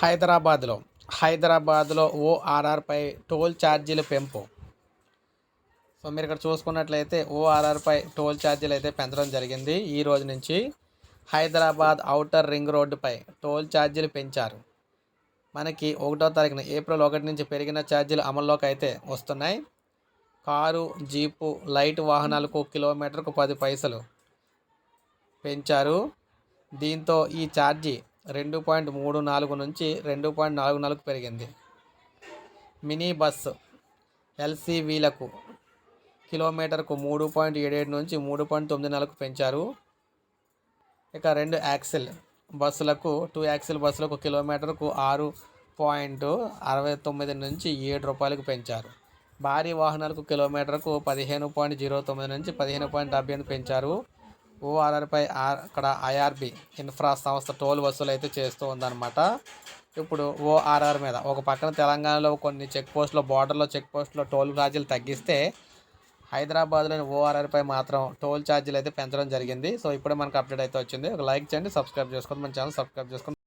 హైదరాబాద్లో. హైదరాబాద్లో ఓఆర్ఆర్పై టోల్ ఛార్జీలు పెంపు. సో మీరు ఇక్కడ చూసుకున్నట్లయితే ఓఆర్ఆర్పై టోల్ ఛార్జీలు అయితే పెంచడం జరిగింది. ఈ రోజు నుంచి హైదరాబాద్ ఔటర్ రింగ్ రోడ్డుపై టోల్ ఛార్జీలు పెంచారు. మనకి ఒకటో తారీఖున ఏప్రిల్ ఒకటి నుంచి పెరిగిన ఛార్జీలు అమల్లోకి అయితే వస్తున్నాయి. కారు జీపు లైట్ వాహనాలకు కిలోమీటర్కు పది పైసలు పెంచారు. దీంతో ఈ ఛార్జీ రెండు పాయింట్ మూడు నాలుగు నుంచి రెండు పాయింట్ నాలుగు నాలుగు పెరిగింది. మినీ బస్సు ఎల్సీవీలకు కిలోమీటర్కు మూడు పాయింట్ ఏడేడు నుంచి మూడు పాయింట్ తొమ్మిది నాలుగు పెంచారు. ఇక రెండు యాక్సిల్ బస్సులకు టూ యాక్సిల్ బస్సులకు కిలోమీటర్కు ఆరు పాయింట్ అరవై తొమ్మిది నుంచి ఏడు రూపాయలకు పెంచారు. భారీ వాహనాలకు కిలోమీటర్కు పదిహేను పాయింట్ జీరో తొమ్మిది నుంచి పదిహేను పాయింట్ డెబ్బై ఎనిమిది పెంచారు. ఓఆర్ఆర్పై అక్కడ ఐఆర్బి ఇన్ఫ్రా సంస్థ టోల్ వసూలు అయితే చేస్తూ ఉందన్నమాట. ఇప్పుడు ఓఆర్ఆర్ మీద ఒక పక్కన తెలంగాణలో కొన్ని చెక్ పోస్టులో బార్డర్లో చెక్ పోస్టులో టోల్ ఛార్జీలు తగ్గిస్తే హైదరాబాద్లోని ఓఆర్ఆర్పై మాత్రం టోల్ ఛార్జీలు అయితే పెంచడం జరిగింది. సో ఇప్పుడే మనకు అప్డేట్ అయితే వచ్చింది. ఒక లైక్ చేయండి సబ్స్క్రైబ్ చేసుకోండి మన ఛానల్ సబ్స్క్రైబ్ చేసుకోండి.